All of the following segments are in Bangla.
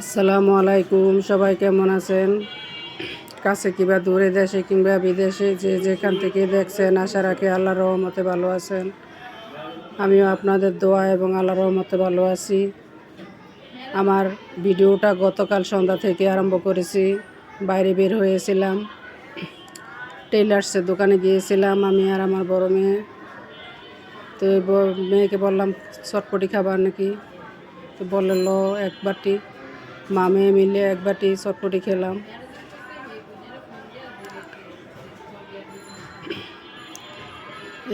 আসসালামু আলাইকুম, সবাই কেমন আছেন? কাছে কিংবা দূরে দেশে কিংবা বিদেশে যে যেখান থেকে দেখছেন, আশা রাখি আল্লাহর রহমতে ভালো আছেন। আমিও আপনাদের দোয়া এবং আল্লাহর রহমতে ভালো আছি। আমার ভিডিওটা গতকাল সন্ধ্যা থেকে আরম্ভ করেছি, বাইরে বের হয়েছিলাম, টেইলার্সের দোকানে গিয়েছিলাম আমি আর আমার বড় মেয়ে। তো মেয়েকে বললাম, চটপটি খাবার নাকি? তো বলল এক বাটি। মা মেয়ে মিলে এক বাটি চটপটি খেলাম।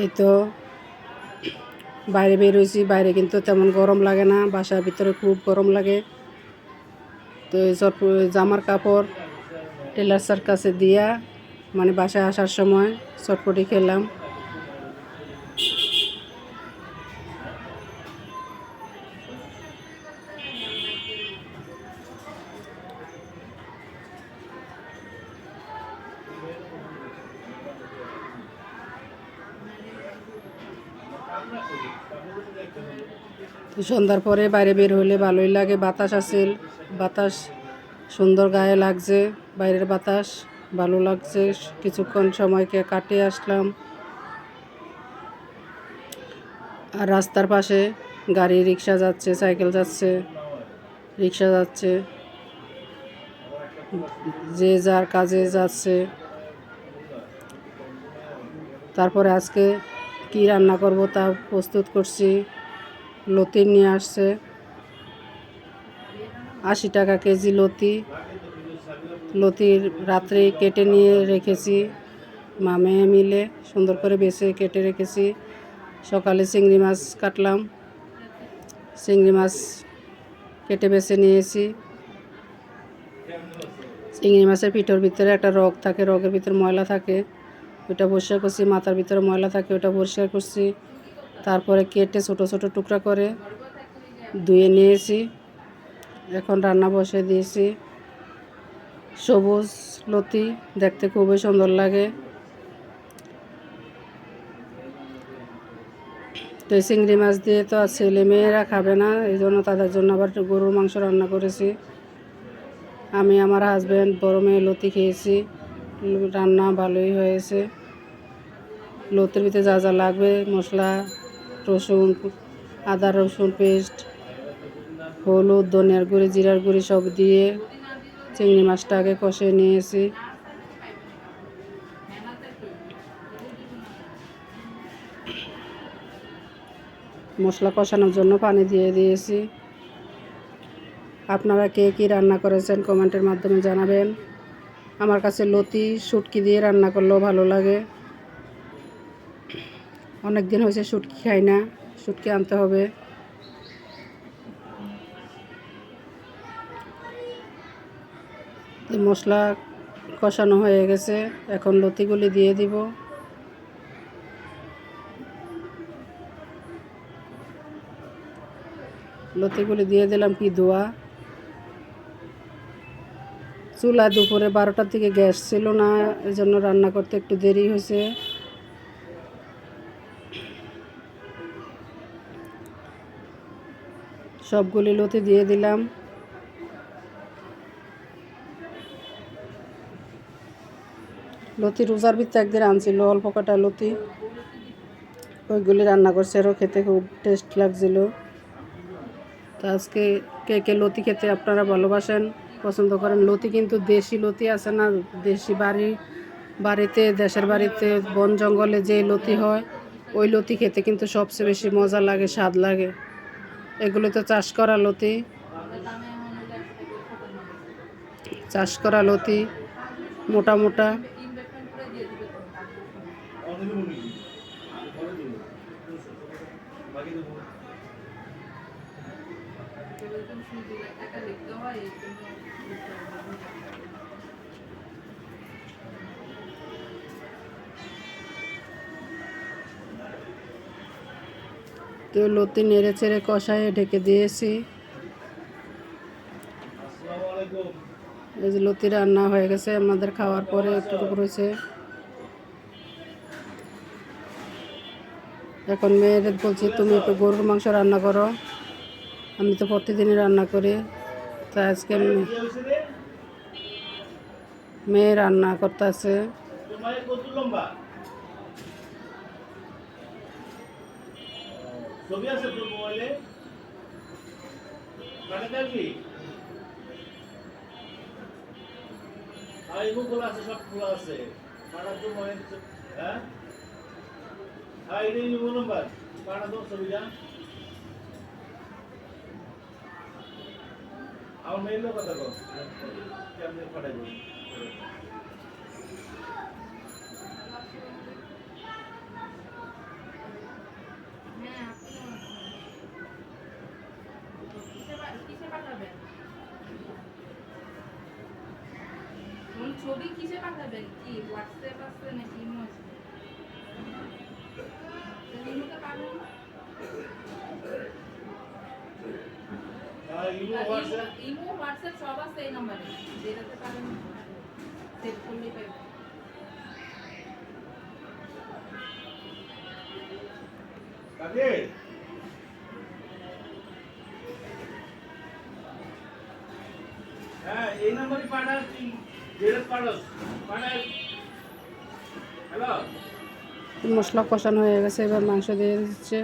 এই তো বাইরে বের হয়েছি, বাইরে কিন্তু তেমন গরম লাগে না, বাসার ভিতরে খুব গরম লাগে। তো চট জামার কাপড় টেলার্সার কাছে দিয়া মানে বাসায় আসার সময় চটপটি খেলাম। তো সন্ধ্যার পরে বাইরে বের হলে ভালোই লাগে। বাতাস আছে বাতাস সুন্দর গায়ে লাগছে, বাইরের বাতাস ভালো লাগছে। কিছুক্ষণ সময়কে কাটিয়ে আসলাম। আর রাস্তার পাশে গাড়ি, রিক্সা যাচ্ছে, সাইকেল যাচ্ছে, রিক্সা যাচ্ছে। যে যার কাজে যাচ্ছে। তারপরে আজকে কি রান্না করব তা প্রস্তুত করছি। লতি নিয়ে আসছে। আশি টাকা কেজি লতি। লতির রাত্রে কেটে নিয়ে রেখেছি মামে মিলে। সুন্দর করে বেছে কেটে রেখেছি। সকালে চিংড়ি মাছ কাটলাম। চিংড়ি মাছ কেটে বেছে নিয়েছি। চিংড়ি মাছের পিঠোর ভিতরে একটা রগ থাকে, রগের ভিতরে ময়লা থাকে। ওটা পরিষ্কার করছি, মাথার ভিতরে ময়লা থাকে ওটা পরিষ্কার করছি। তারপরে কেটে ছোট ছোট টুকরা করে ধুয়ে নিয়েছি। এখন রান্না বসে দিয়েছি। সবুজ লতি দেখতে খুবই সুন্দর লাগে। তো চিংড়ি মাছ দিয়ে তো আর ছেলে মেয়েরা খাবে না, এই জন্য তাদের জন্য আবার গরুর মাংস রান্না করেছি। আমি আমার হাজব্যান্ড বড় মেয়ে লতি খেয়েছি, রান্না ভালোই হয়েছে। লতির ভিতরে যা যা লাগবে, মশলা রসুন, আদা রসুন পেস্ট, হলুদ, ধনিয়ার গুঁড়ি, জিরার গুঁড়ি সব দিয়ে চিংড়ি মাছটা আগে কষে নিয়েছি। মশলা কষানোর জন্য পানি দিয়ে দিয়েছি। আপনারা কে কী রান্না করেছেন কমেন্টের মাধ্যমে জানাবেন। আমার কাছে লতি, শুটকি দিয়ে রান্না করলেও ভালো লাগে। অনেক দিন হয়েছে, শুটকি খাই না, শুটকি আনতে হবে। মশলা কষানো হয়ে গেছে, এখন লতিগুলি দিয়ে দিব। লতিগুলি দিয়ে দিলাম কি ধোয়া চুলা দুপুরে বারোটার দিকে গ্যাস ছিল না এই জন্য রান্না করতে একটু দেরি হয়েছে। সবগুলি লতি দিয়ে দিলাম। লতি রোজার ভিতরে একদিন আনছিল, অল্প কটা লতি। ওইগুলি রান্না করছে, আরও খেতে খুব টেস্ট লাগছিল। তো আজকে কে কে লতি খেতে আপনারা ভালোবাসেন, পছন্দ করেন। লতি কিন্তু দেশি লতি আছে না, দেশি বাড়ি, বাড়িতে, দেশের বাড়িতে, বন জঙ্গলে যে লতি হয়, ওই লতি খেতে কিন্তু সবচেয়ে বেশি মজা লাগে, স্বাদ লাগে। এগুলো তো চাষ করা লতি। চাষ করা লতি মোটা মোটা। তো লতি নেড়ে চেড়ে কষায় ঢেকে দিয়েছি। এই যে লতি রান্না হয়ে গেছে, আমাদের খাওয়ার পরে একটু রয়েছে। এখন মেয়েদের বলছি, তুমি একটু গরুর মাংস রান্না করো। আমি তো প্রতিদিনই রান্না করি। তো আজকে মেয়ে রান্না করতেছে। তোমার ছবি আছে তোর মোবাইলে? কাটা দেখবি? আর এগুলো আছে, সব খোলা আছে। কাটা তো মনে হ্যাঁ? হ্যাঁ এটাই নিবো নম্বর কাটা তো ছবিটা আমার মেয়ের কথা কেমনে পাঠাইবো কোন ছবি কিসে পাঠাবেন কি হোয়াটসঅ্যাপ আছে নাকি ইমো আছে ইমোতে পাবেন ইমো হোয়াটসঅ্যাপ সব আছে এই নম্বরে। যেটাতে পাবেন সেভ পাবেন কাকে হ্যাঁ এই নম্বরই পাঠা মশলা কষানো হয়ে গেছে এবার মাংস দিয়ে দিচ্ছে।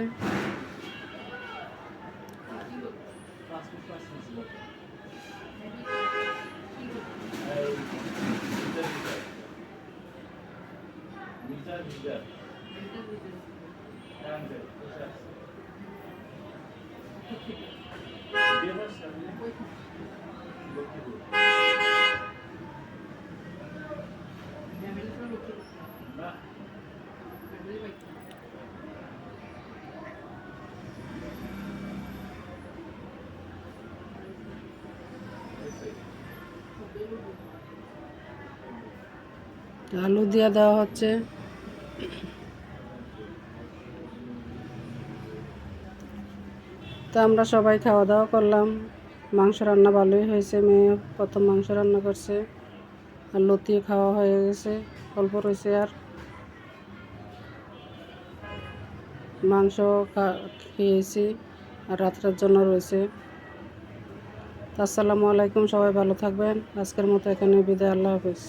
কি করব আলু দিয়ে দেওয়া হচ্ছে। তো আমরা সবাই খাওয়া দাওয়া করলাম। মাংস রান্না ভালোই হয়েছে, মেয়ে প্রথম মাংস রান্না করছে। আর লতিয়ে খাওয়া হয়ে গেছে, অল্প রয়েছে আর। মাংস খেয়েছি আর রাত্রের জন্য রয়েছে। আসসালামু আলাইকুম, সবাই ভালো থাকবেন। আজকের মতো এখানে বিদায়, আল্লাহ হাফিজ।